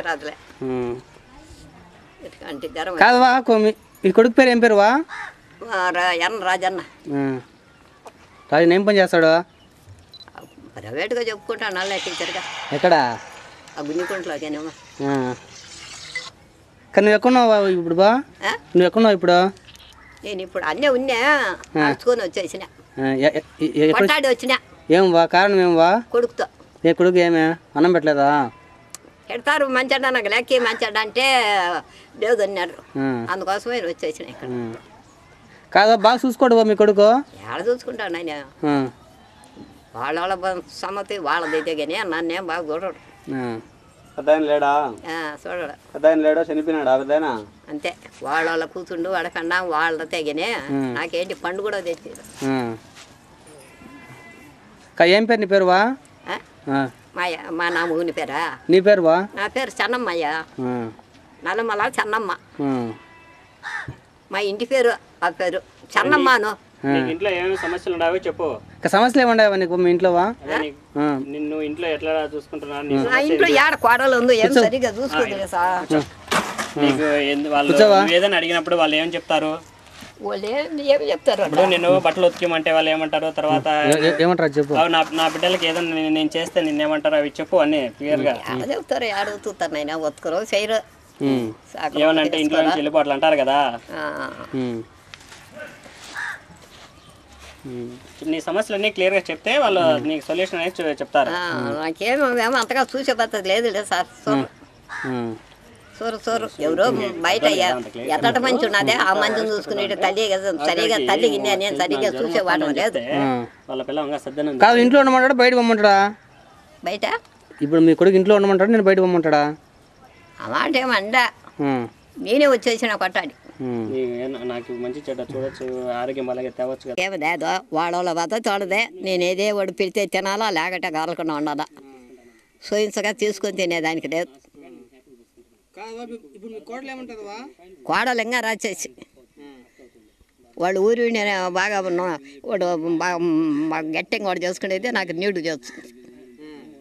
రాదులే ఉమ్. అంటే జ్వరం కాదవా కో- మీ కొడుకు పేరు ఏం పేరువా? ఆ, రా- ఎర్ర రాజన్న. ఉమ్. రాజు ఏం పని చేస్తాడు? ప్రైవేట్గా చెప్పుకుంటాను నల్ల టీచర్గా ఎక్కడా? ఆ గుంజుకుంట్లోకేనేమో. కానీ నువ్వు ఎక్కడున్నావు ఇప్పుడు బా? నువ్వు ఎక్కడున్నావు ఇప్పుడు? నేను ఇప్పుడు అన్నీ ఉన్నా నడుచుకొని వచ్చేసిన. వచ్చిన. ఏం వా కారణం ఏం వా కొడుకుతో. ఏ కొడుకు ఏమే? అన్నం పెట్టలేదా? పెడతారు మంచాడ నాకు లెక్కి మంచాడ అంటే లేదు అన్నారు ఆ. అందుకోసమే వచ్చేసిన ఇక్కడ. కాదా బాగా చూసుకోడు మీ కొడుకు. ఏడ చూసుకుంటాను ఆయన. వాళ్ళ వాళ్ళ బ- సమ్మతి వాళ్ళదైతే కానీ నన్నేం బాగా చూడడు. లేడా? ఆ, చూడడు. పెద్దాయన లేడా? చనిపోయినాడా? పెద్దాయన? అంతే. వాళ్ళ వాళ్ళ కూతుండు వాడకన్నా వాళ్ళ తెగనే నాకేంటి పండు కూడా తెచ్చారు ఏం పేరు నీ పేరువా? ఆ. మా మా నా పేరా? నీ పేరువా? నా పేరు చెన్నమ్మయ్య. నల్లమల చెన్నమ్మ. మా ఇంటి పేరు ఆ పేరు చెన్నమ్మను. ఇంట్లో ఏమేమి సమస్యలు ఉన్నాయో చెప్పు. ఇంకా సమస్యలు ఏముండవా నీకు మీ ఆ. నిన్ను ఇంట్లో ఎట్లా చూసుకుంటున్నారు? నీ నా ఇంట్లో ఏడ కోడలు ఉంది ఏం సరిగ్గా చూసుకోలేదు సార్. నీకు వాళ్ళు ఏదైనా అడిగినప్పుడు వాళ్ళు ఏం చెప్తారు? ఇప్పుడు నేను బట్టలు ఉతికిమంటే వాళ్ళు ఏమంటారు తర్వాత ఏమంటారు చెప్పు. నా నా బిడ్డలకి ఏదైనా నేను- నేను చేస్తే నిన్నేమంటారు అవి చెప్పు అన్నీ క్లియర్గా చెప్తారు ఏడ ఉతుకుతారు నాయన ఉతుకురు చేయరు. ఏమనంటే ఇంట్లో నుంచి అంటారు కదా. నీ సమస్యలన్నీ క్లియర్గా చెప్తే వాళ్ళు నీకు సొల్యూషన్ అనేది చెప్తారు. ఆ, నాకేమో ఏమో అంతగా చూసే పద్ధతి లేదు సార్. సూరు సూరు. ఎవరో బయట ఎత్తట మంచి ఉన్నదే ఆ మంచిని చూసుకునే తల్లి కదా సరిగా తల్లి గిన్నె నేను సరిగా చూసేవాడు లేదు. కాదు ఇంట్లో ఉండమంటాడా బయట పొమ్మంటాడా? బయట? ఇప్పుడు మీ కొడుకు ఇంట్లో ఉండమంటాడా నేను బయట పొమ్మంటాడా? ఉమ్. నేనే వచ్చేసిన కొట్టాడి నాకు మంచి చెడ్డ చూడొచ్చు ఆరోగ్యం అలాగే తేవచ్చు కదా. ఏమి లేదో వాళ్ళ వద్ద తోడదే. నేను ఏదే వాడు పిలితే తినాలా లేకట గాలకుండా ఉండాలా. సోయించగా తీసుకొని తినేదానికి లేదు. కోడలు ఇంకా రాచేసి. వాళ్ళు ఊరి నేను బాగా వాడు బాగా గట్టిగా వాడు చేసుకునేది నాకు నీళ్ళు చేస్తుంది.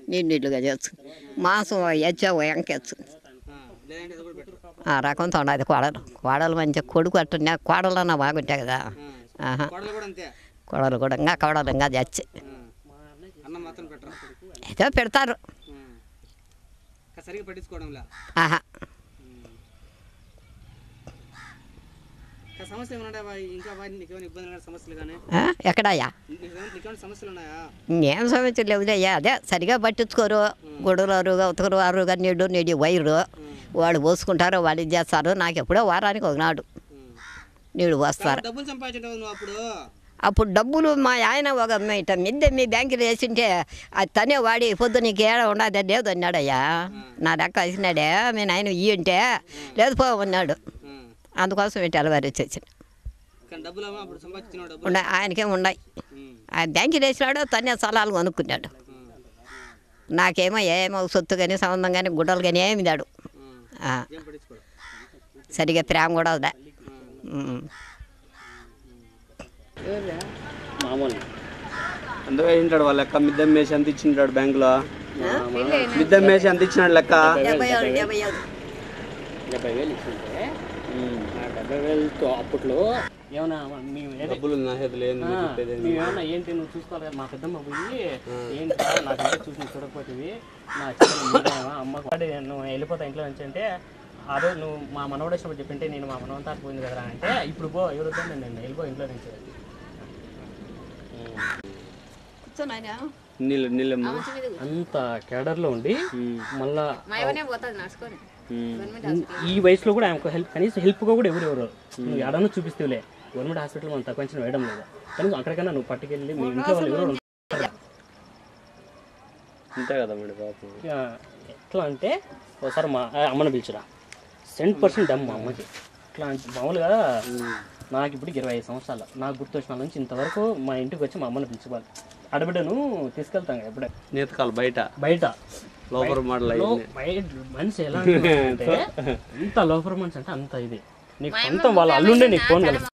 నీళ్ళు నీళ్ళుగా చేస్తుంది. మాంసం ఎచ్చావు ఎంకెచ్చు ఆ రకంతో ఉండదు కోడలు. కోడలు మంచిగా కొడుకు అట్టున్నా కోడలన్నా బాగుంటాయి కదా. కోడలు కూడా ఇంకా కోడలు ఇంకా చచ్చి. ఏదో పెడతారు. ఆహా సమస్యలు ఏమన్నా ఇంకా నీకేమైనా ఇబ్బందులు సమస్యలు కానీ ఆ? ఎక్కడయ్యా నీకేమైనా సమస్యలు ఉన్నాయా? ఇంకేం సమస్య లేవుదయ్యా అదే సరిగా పట్టించుకోరు. గుడులు అరుగా ఉతకరు అరుగా నీళ్ళు నీడి వైరు. వాళ్ళు పోసుకుంటారు వాళ్ళు ఇది చేస్తారు. నాకు ఎప్పుడో వారానికి ఒకనాడు. నీళ్ళు పోస్తారు అప్పుడు? డబ్బులు మా ఆయన ఒక ఇట్ట మిద్దె మీ బ్యాంకులో వేసింటే అది తనే వాడి పొద్దు నీకు ఏడ ఉండదు లేదు అన్నాడయ్యా. నా లెక్క వేసినాడే. మీ నాయన ఇయ్యి అంటే లేదు పో అన్నాడు. అందుకోసం ఇటు అలవారి వచ్చేసిన కానీ డబ్బులు అప్పుడు సంపాదించిన డబ్బులు. ఉండ ఆయనకేం ఉన్నాయి ఆయన బ్యాంకులో వేసినాడు తనే స్థలాలు కొనుక్కున్నాడు. నాకేమో ఏమో సొత్తు కానీ సంబంధం కానీ గుడ్డలు కానీ ఏమి దాడు సరిగా ప్రేమ కూడా ఉమ్. మామూలు. వేసింటాడు వాళ్ళ లెక్క. మిద్దె మేసి ఎంత ఇచ్చింటాడు బ్యాంకులో. మిద్దె మేసి ఎంత ఇచ్చినాడు లెక్క. డెబ్బై వేలు ఇచ్చింటే ఆ డెబ్బై వేలతో అప్పట్లో ఏమన్నా మేము డబ్బులు నా చేతిలో ఏంది నువ్వు చెప్పేది? మేమేమన్నా ఏంటి నువ్వు చూసుకోవాలి కదా మా పెద్దమ్మ పోయి ఏంటి నాకంటే చూసి నువ్వు చూడకపోతేవి నా చిన్న అమ్మ వాడు నువ్వు వెళ్ళిపోతా ఇంట్లో నుంచి అంటే ఆ రోజు నువ్వు మా మనవడు వచ్చినప్పుడు చెప్పింటే నేను మా మనవంతా పోయింది కదా అంటే ఇప్పుడు పో ఎవరు వద్దని నేను వెళ్ళిపో ఇంట్లో నుంచి. కూర్చోనాయనా నీళ్ళు నీళ్ళమ్మా అంత కేడర్లో ఉండి మళ్ళా ఈ వయసులో కూడా ఆమెకు హెల్ప్ కనీసం హెల్ప్గా కూడా ఎవరు ఎవరు? నువ్వు ఎడనో చూపిస్తేలే గవర్నమెంట్ హాస్పిటల్ మనం తక్కువ అంచనా వేయడం లేదు. కనీసం అక్కడికైనా నువ్వు పట్టుకెళ్ళి మీ ఇంట్లో వాళ్ళు ఎవరు అంతే కదా పాపం ఆ, ఎట్లా అంటే ఒకసారి మా అమ్మని పిలిచిరా. సెంట్ పర్సెంట్ డమ్ మా అమ్మకి. ఎట్లా అంటే మామూలుగా నాకు ఇప్పుడు ఇరవై ఐదు సంవత్సరాలు. నాకు గుర్తు వచ్చిన నుంచి ఇంతవరకు మా ఇంటికి వచ్చి మా అమ్మని పిలిచిపోవాలి ఆడబిడ్డను తీసుకెళ్తాం కదా ఎప్పుడే? నేతకాలు బయట. బయట. లోపల మోడల్ బయట మనిషి ఎలా అంటే ఎంత లోపల మనిషి అంటే అంత ఇది. నీకు సొంతం వాళ్ళ అల్లుండే నీకు ఫోన్ కలుస్తుంది